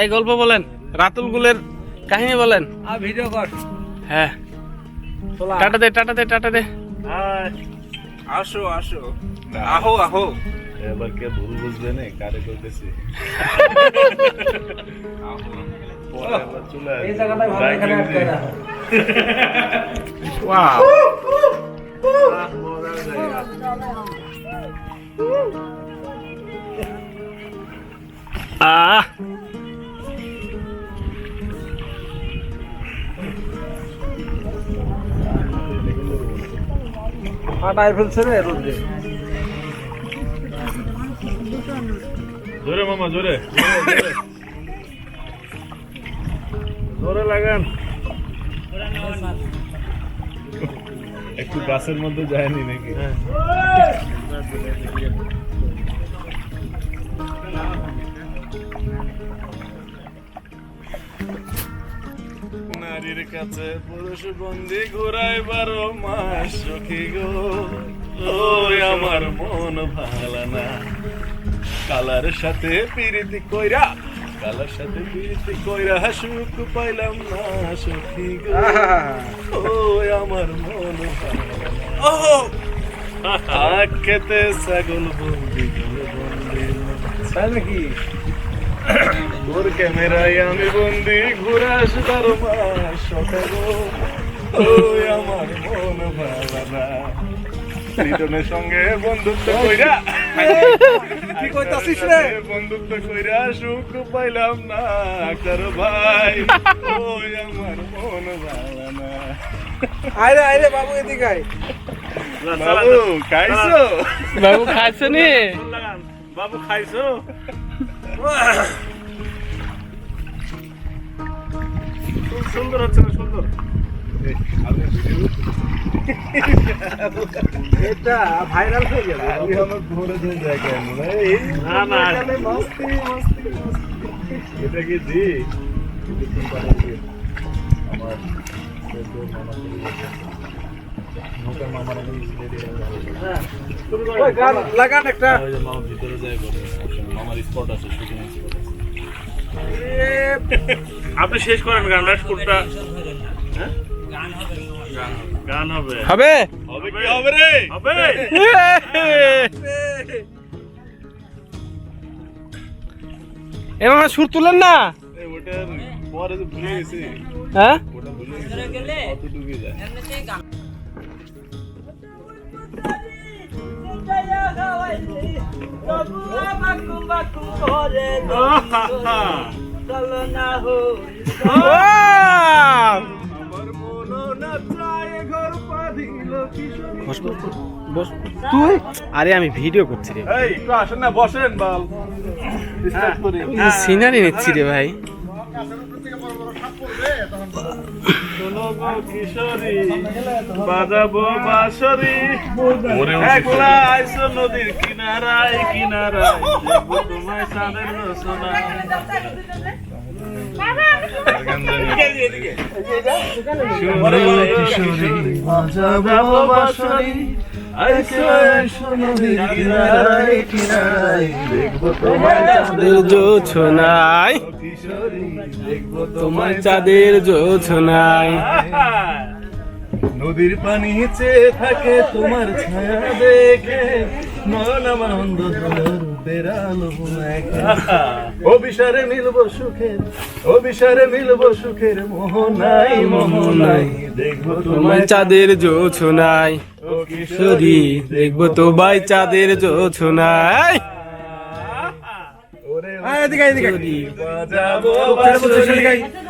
এই গল্প বলেন রাতুল গুলের কাহিনী বলেন। আর ভিডিও কর। হ্যাঁ। টাটা দে টাটা দে টাটা দে। আসো আসো। আহো আহো। এবার কে ভুল বুঝবে না কারে করতেছি। এই জায়গাটাই ভালো এখানে আটকে দিয়ে। ওয়াও। মজা। আহ ফাটাই ফেলছে রে রোদে জোরে মামা জোরে। জোরে, লাগান। একটু গাছের মধ্যে যায়নি নাকি? নারীর কাছে পুরুষ বন্দি ঘুরাই বারো মাস, সখী গো। ওই আমার মন ভালো না। কালার সাথে পিরিতি কইরা, কালার সাথে পিরিতি কইরা সুখ পাইলাম না, সখী গো। ওই আমার মন ভালো না। খেতে ছাগল বন্দি গো বন্দি। তোর ক্যামেরায় আমি বন্দি ঘুরাস বারো মাস আমার মন ভালা না। লিটনের সঙ্গে বন্ধুত্ব কইরা কি কইতাছিস রে? বন্ধুত্ব কইরা সুখ পাইলাম না কর ভাই ওই আমার মন ভালা না। আইরে আইরে বাবু এদিকে আয়। বাবু খাইছো? বাবু খাইছো নি? বাবু খাইছো? খুব সুন্দর হচ্ছে না সুন্দর? এটা ভাইরাল হয়ে যাবে আমি আমার ঘরে দিয়ে যাই কেন এই না, না। মস্তি মস্তি এটা কি জি? আমার মামা নৌকার মামার আমি গান লাগান একটা। মামা ভিতরে যায় করে মামার স্পট আছে শুটিং স্পট আপনি শেষ করেন গান রাজপুরটা গান হবে। হবে? হবে কি হবে রে? হবে। সুর তুলেন না। পরে তো ভুলে গেছি। হ্যাঁ? ওটা ভুলে গেছি। কতটুকু যায়। তুই? আরে আমি ভিডিও করছি রে। একটু আসেন না বসেন সিনারি নিচ্ছি রে ভাই। কিশোরী বাজাবো বাঁশরি একলা আইসো নদীর কিনারায় কিনারায়। তোমায় চাঁদের রচনা। বাজাবো বাঁশরি তোমার চাঁদের জোছনায় নদীর পানি চেয়ে থাকে তোমার ছায়া দেখে। মন আমার অন্ধ মেখে অভিসারে মিলব সুখের অভিসারে মিলব সুখের মোহনাই মোহনাই দেখব তোমায় চাঁদের জোছনায় ও কিশোরী দেখব তোমায় চাঁদের জোছনায় ওরে এদিকে এদিকে বাজাবো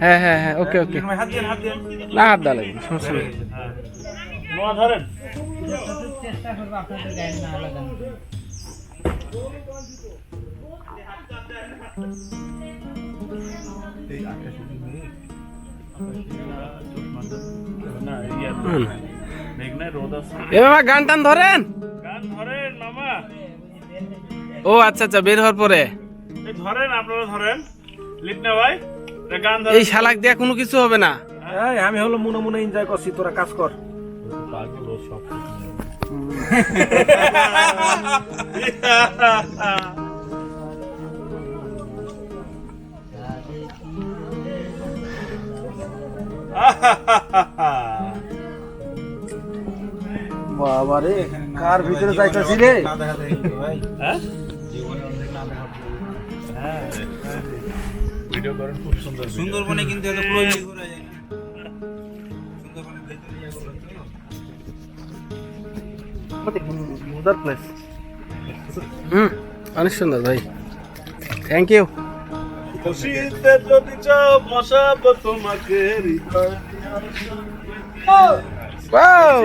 হ্যাঁ হ্যাঁ হ্যাঁ ওকে ওকে। হাত দিয়ে না হাত দেওয়া লাগবে সমস্যা নেই। ধরেন। চেষ্টা করব আপনাদের গায়ে না লাগানো না মেঘ নাই রোদ আছে এ মামা। গান টান ধরেন ও আচ্ছা আচ্ছা বের হওয়ার পরে। ধরেন আপনারা ধরেন। লিখনা ভাই। এই শালাক দিয়ে কোনো কিছু হবে না। আমি হলো মনে মনে এনজয় করছি তোরা কাজ কর। বাবা রে কার ভিতরে যাইতাছি রে? হ্যাঁ? ভিডিও করেন খুব সুন্দর সুন্দরবনে কিন্তু এত প্রয়োজন ঘোরা যায় না। সুন্দরবনের ভেতরে ইয়ে করো তো। মজার প্লেস হুম অনেক সুন্দর ভাই। থ্যাংক ইউ খুশিতে যদি চাও বসাবো তোমাকে ওয়াও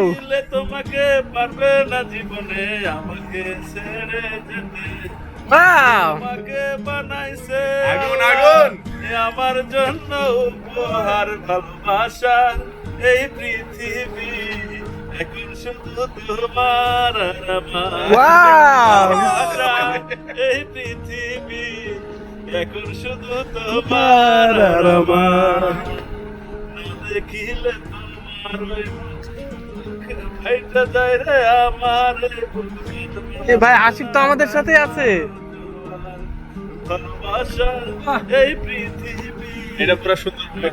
তোমাকে পারবে না জীবনে আমাকে ছেড়ে যেতে। ওয়াও তোমাকে বানাইছে। আগুন, আগুন! আমার জন্য উপহার ভালোবাসা। এই পৃথিবী এখন শুধু তোমার আমার। এই পৃথিবী এখন শুধু তোমার আর আমার। দেখিলে তোমার ভাইটা যায় রে আমার। এ ভাই আসিফ তো আমাদের সাথে আছে। এই পৃথিবী। এটা পুরো সুন্দর